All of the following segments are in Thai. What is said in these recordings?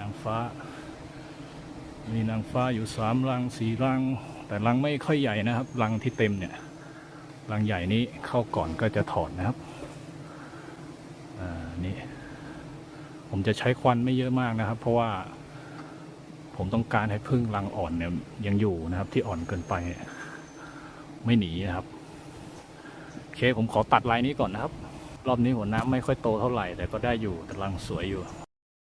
นางฟ้า มีนางฟ้าอยู่สามรังสี่รัง แต่รังไม่ค่อยใหญ่นะครับรังที่เต็มเนี่ยรังใหญ่นี้เข้าก่อนก็จะถอดนะครับอ่านี่ผมจะใช้ควันไม่เยอะมากนะครับ เพราะว่าผมต้องการให้พึ่งรังอ่อนเนี่ยยังอยู่นะครับ ที่อ่อนเกินไป ไม่หนีนะครับโอเคผมขอตัดลายนี้ก่อนนะครับ รอบนี้หัวน้ำไม่ค่อยโตเท่าไหร่ แต่ก็ได้อยู่แต่รังสวยอยู่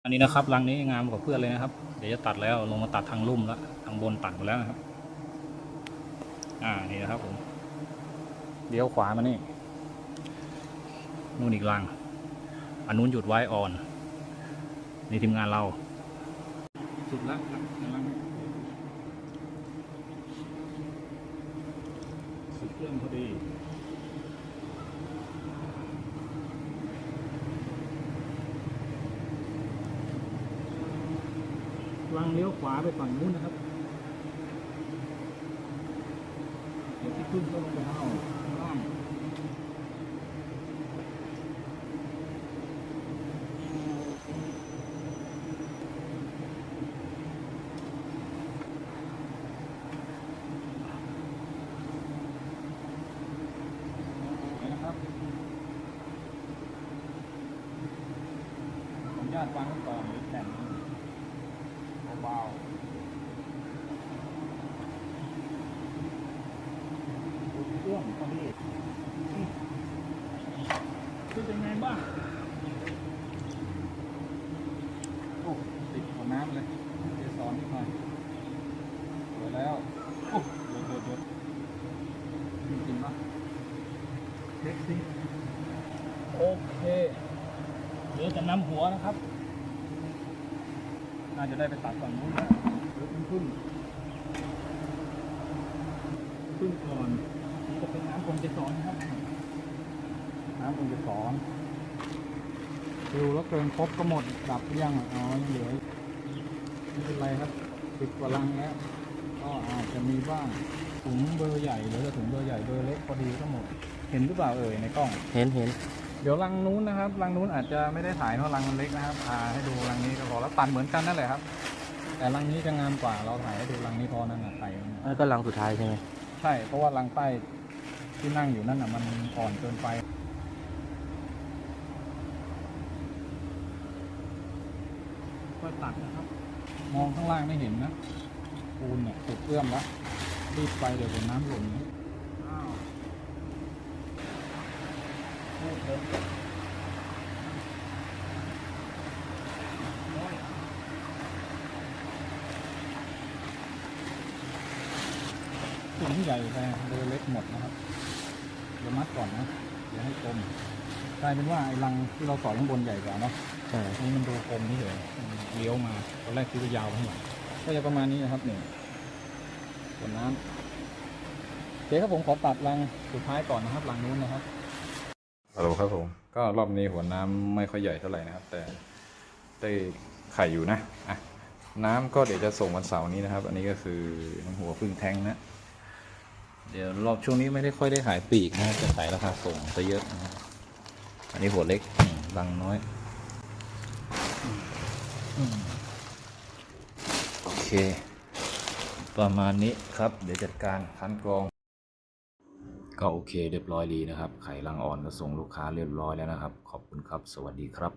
อันนี้นะครับรังนี้งามกว่าเพื่อนเลยนะครับ เดี๋ยวจะตัดแล้วลงมาตัดทางลุ่มแล้วทางบนตัดหมดแล้วนะครับ อ่านี่นะครับผมเลี้ยวขวามานี่นู่นอีกรังอันนู้นหยุดไว้อ่อนนี่ทีมงานเรา สุดล้วรังสุดเครื่องพอดี ลังเลี้ยวขวาไปฝั่งนู้นนะครับ เดี๋ยวที่ขึ้นก็ลงไปเอาข้างล่างนะครับขออนุญาตวางไว้ก่อนหรือแผ่น นี้เบาๆดูเครื่องพอดีคือเป็นไงบ้างโอ้ติดหัวน้ำเลยเจสอนนิดหน่อยสวยแล้ว โอ้เดือดเดือดเดือดจริงๆปะเช็คสิโอเคเดี๋ยวจะนำหัวนะครับ น่าจะได้ไปตัดฝั่งนู้นแล้วหรือเป็นพึ่งพึ่งก่อนนี่จะเป็นน้ำคงจะสอนนะครับ น้ำคงจะสอนดูแล้วเกินครบก็หมด ดับหรือยังอะอ๋อยังเหลือไม่เป็นไรครับสิบกว่าลังแล้วก็อาจจะมีบ้างถุงเบอร์ใหญ่หรือถุงเบอร์ใหญ่เบอร์เล็กพอดีก็หมด เห็นหรือเปล่าเอ่ยในกล้อง เห็นเห็น เดี๋ยวรังนู้นนะครับรังนู้นอาจจะไม่ได้ถ่ายเพราะรังมันเล็กนะครับพาให้ดูรังนี้ก็พอแล้วตันเหมือนกันนั่นแหละครับ แต่รังนี้จะงามกว่าเราถ่ายให้ดูรังนี้พอนั่นน่ะไข่มันแล้วก็ลังสุดท้ายใช่ไหมใช่เพราะว่ารังใต้ที่นั่งอยู่นั่นน่ะมันอ่อนเกินไป ก็ตัดนะครับ มองข้างล่างไม่เห็นนะปูนเนี่ยสุดเอื้อมแล้วรีบไปเดี๋ยวเดี๋ยวน้ำหล่นนะอ้าวพูดเถอะน้อยถุงใหญ่ไปเรือเล็กหมดนะครับเดี๋ยวมัดก่อนนะเดี๋ยวให้กลมกลายเป็นว่าไอ้รังที่เราสอยข้างบนใหญ่กว่าเนาะใช่อันนี้มันดูกลมนี่เฉยมันเลี้ยวมาตอนแรกคิดว่ายาวข้างหลังก็จะประมาณนี้นะครับเนี่ยส่วนน้ำโอเคครับผมขอตัดรังสุดท้ายก่อนนะครับรังนู้นนะครับ ฮัลโหลครับผม ก็รอบนี้หัวน้ำไม่ค่อยใหญ่เท่าไหร่นะครับ แต่ได้ไข่อยู่นะอะน้ำก็เดี๋ยวจะส่งวันเสาร์นี้นะครับ อันนี้ก็คือน้ำหัวพึ่งแทงนะ เดี๋ยวรอบช่วงนี้ไม่ได้ค่อยได้ขายปลีกนะจะขายราคาส่งซะเยอะนะอันนี้หัวเล็กอืมรังน้อยโอเค ประมาณนี้ครับ เดี๋ยวจัดการคันกรอง ก็โอเคเรียบร้อยดีนะครับ ไข่ลังอ่อนก็ส่งลูกค้าเรียบร้อยแล้วนะครับ ขอบคุณครับ สวัสดีครับ